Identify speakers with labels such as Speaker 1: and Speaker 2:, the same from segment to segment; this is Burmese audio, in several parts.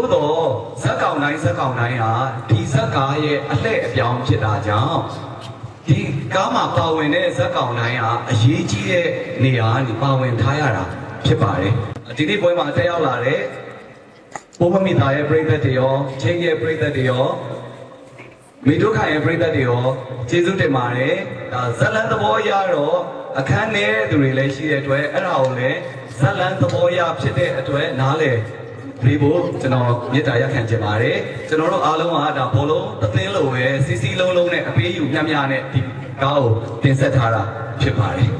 Speaker 1: ို့တော့ဇက်ကောင်တိုင်းဇက်ကောင်တိုင်းဟာဒီဇက်ကားရဲ့အလှည့်အပြောင်းဖြစ်တာကြောင့်ဒီကားမှာပါဝင်တဲ့ဇက်ကောင်တိုင်းဟာအရေးကြီးတဲ့နေရာကနေပါဝင်ထားရတာဖြစ်ပါတယ်ဒီနေ့ပွဲမှာတက်ရောက်လာတဲ့ဘုမမိသားရဲ့ပြည်သက်တွေရောချင်းရဲ့ပြည်သက်တွေရောမိတို့ခိုင်ရဲ့ပြည်သက်တွေရောကျေးဇူးတင်ပါတယ်ဒါဇက်လန်သဘောရတော့အခန်းထဲသူတွေလည်းရှိတဲ့အတွက်အဲ့ဒါကိုလည်းဇက်လန်သဘောရဖြစ်တဲ့အတွက်နားလေ ပြီးဖို့ကျွန်တော်မေတ္တာရက်ခံချင်ပါတယ်ကျွန်တော်တို့အားလုံးကဒါဘောလုံးအသင်းလိုပဲစီစီလုံးလုံးနဲ့အပေးယူမျှမျှနဲ့ဒီကားကိုတင်ဆက်ထားတာဖြစ်ပါတယ်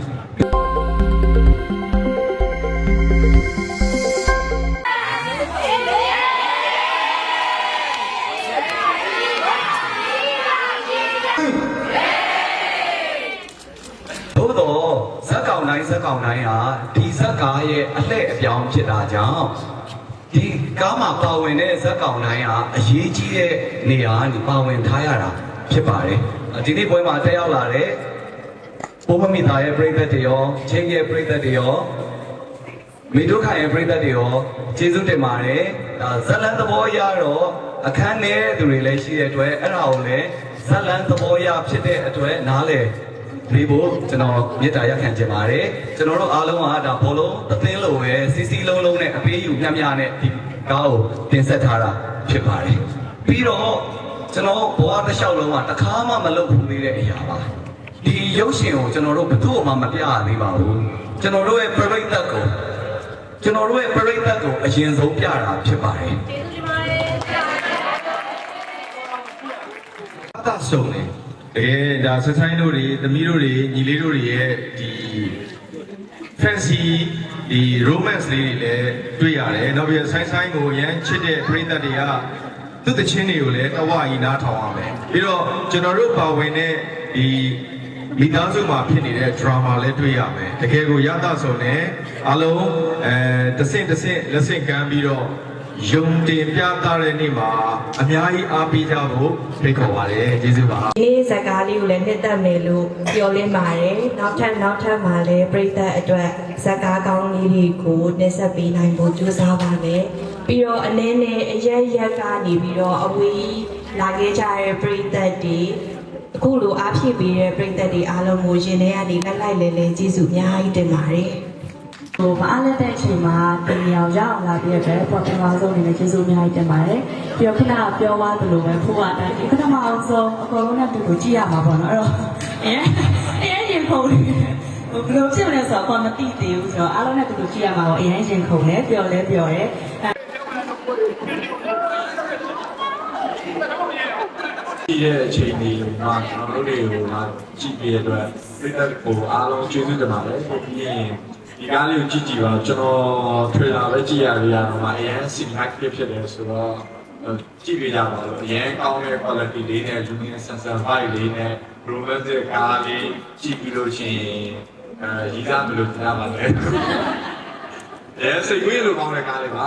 Speaker 1: သို့တော့ဇက်ကောင်တိုင်းဇက်ကောင်တိုင်းဟာဒီဇက်ကားရဲ့အလှည့်အပြောင်းဖြစ်တာကြောင့် ဒီကားမှာပါဝင်တဲ့ဇက်ကောင်တိုင်းဟာအရေးကြီးတဲ့နေရာကနေပါဝင်ထားရတာဖြစ်ပါတယ်ဒီနေ့ပွဲမှာတက်ရောက်လာတဲ့ဘုမမိသားရဲ့ပြည်သက်တွေရောချင်းရဲ့ပြည်သက်တွေရောမိတို့ခိုင်ရဲ့ပြည်သက်တွေရောကျေးဇူးတင်ပါတယ်ဒါဇက်လန်သဘောရတော့အခန်းထဲသူတွေလည်းရှိတဲ့အတွက်အဲ့ဒါကိုလည်းဇက်လန်သဘောရဖြစ်တဲ့အတွက်နားလေ ပြီးဖို့ကျွန်တော်မေတ္တာရက်ခံချင်ပါတယ်ကျွန်တော်တို့အားလုံးကဒါဘောလုံးအသင်းလိုပဲစီစီလုံးလုံးနဲ့အပေးယူမျှမျှနဲ့ဒီကားကိုတင်ဆက်ထားတာဖြစ်ပါတယ်ပြီးတော့ကျွန်တော်ဘဝတစ်လျှောက်လုံးကတစ်ခါမှမလုပ်ဘူးသေးတဲ့အရာပါဒီရုပ်ရှင်ကိုကျွန်တော်တို့ဘယ်သူ့မှမပြရသေးပါဘူးကျွန်တော်တို့ရဲ့ပြိဋ္ဌတ်ကိုကျွန်တော်တို့ရဲ့ပြိဋ္ဌတ်ကိုအရင်ဆုံးပြတာဖြစ်ပါတယ်အသာဆုံးလေ
Speaker 2: တကယ်ဒါဆက်ဆိုင်တို့တွေသမီးတို့တွေညီလေးတို့တွေရဲ့ဒီ fancy ဒီ romance လေးတွေလည်းတွေ့ရတယ်နောက်ပြီးဆိုင်ဆိုင်ကိုရမ်းချစ်တဲ့ပရိသတ်တွေကသူ့တချင်းတွေကိုလည်းတဝါကြီးနားထောင်ရမယ်ပြီးတော့ကျွန်တော်တို့ပါဝင်တဲ့ဒီမိသားစုမှာဖြစ်နေတဲ့ drama လည်းတွေ့ရမယ်တကယ်ကိုရသဆုံးနဲ့အလုံးအဲတဆင့်တဆင့်လက်ဆင့်ကမ်းပြီးတော့ ယုံတင်ပြသတဲ့နေ့မှာအများကြီးအားပေးကြဖို့ဖိတ်ခေါ်ပါတယ်ကျေးဇူးပါ
Speaker 3: ဒီနေ့ဇာတ်ကားလေးကိုလည်းနှစ်သက်မယ်လို့ပြောလင်းပါတယ်။နောက်ထပ်နောက်ထပ်မှာလည်းပြည်သက်အတွက်ဇာတ်ကားကောင်းလေးတွေကိုနှိဆက်ပေးနိုင်ဖို့ကြိုးစားပါမယ်။ပြီးတော့အနည်းနဲ့အရက်ရက်ကနေပြီးတော့အဝေးလာခဲ့ကြတဲ့ပြည်သက်တွေအခုလိုအားဖြည့်ပေးတဲ့ပြည်သက်တွေအားလုံးကိုရင်ထဲကနေလက်လိုက်လဲလဲကျေးဇူးအများကြီးတင်ပါတယ်။
Speaker 4: ဟိုမအားလက်တဲ့အချိန်မှာတင်မြောင်ရအောင်လာပြည့်တဲ့ပေါ်ပထမဆုံးအနေနဲ့ကျေးဇူးအများကြီးတင်ပါတယ်။ပြီးတော့ခဏပြောသွားသလိုပဲဖိုးကတန်းဒီပထမအောင်ဆုံးအကုန်လုံးနဲ့တူတူကြည့်ရမှာပေါ့နော်။အဲ့တော့အဲအဲရင်ခုန်ဟိုဘယ်လိုဖြစ်မလဲဆိုတော့မသိသေးဘူးဆိုတော့အားလုံးနဲ့တူတူကြည့်ရမှာပေါ့အရင်ရင်ခုန်တယ်ပျော်လဲပျော်တယ်။
Speaker 5: ဒီရဲ့အချိန်ဒီမှာကျွန်တော်တို့တွေကိုလာကြည့်ပြီးတဲ့အတွက်ပြည်သက်ကိုအားလုံးကျေးဇူးတင်ပါတယ်ပြီးရင် ဒီကားလေးကိုကြည့်ကြည့်ပါကျွန်တော် trailer ပဲကြည့်ရရတော့မှအရင် cinematic ဖြစ်တယ်ဆိုတော့ကြည့်ပြကြပါလို့အရင်ကောင်းတဲ့ quality လေးနဲ့ Union Sensor vibe လေးနဲ့ romance ကားလေးကြည့်ပြီးလို့ရှိရင်အဲရည်သားမလို့ကြားပါလေအဲစိတ်ကွေးလိုကောင်းတဲ့ကားလေးပါ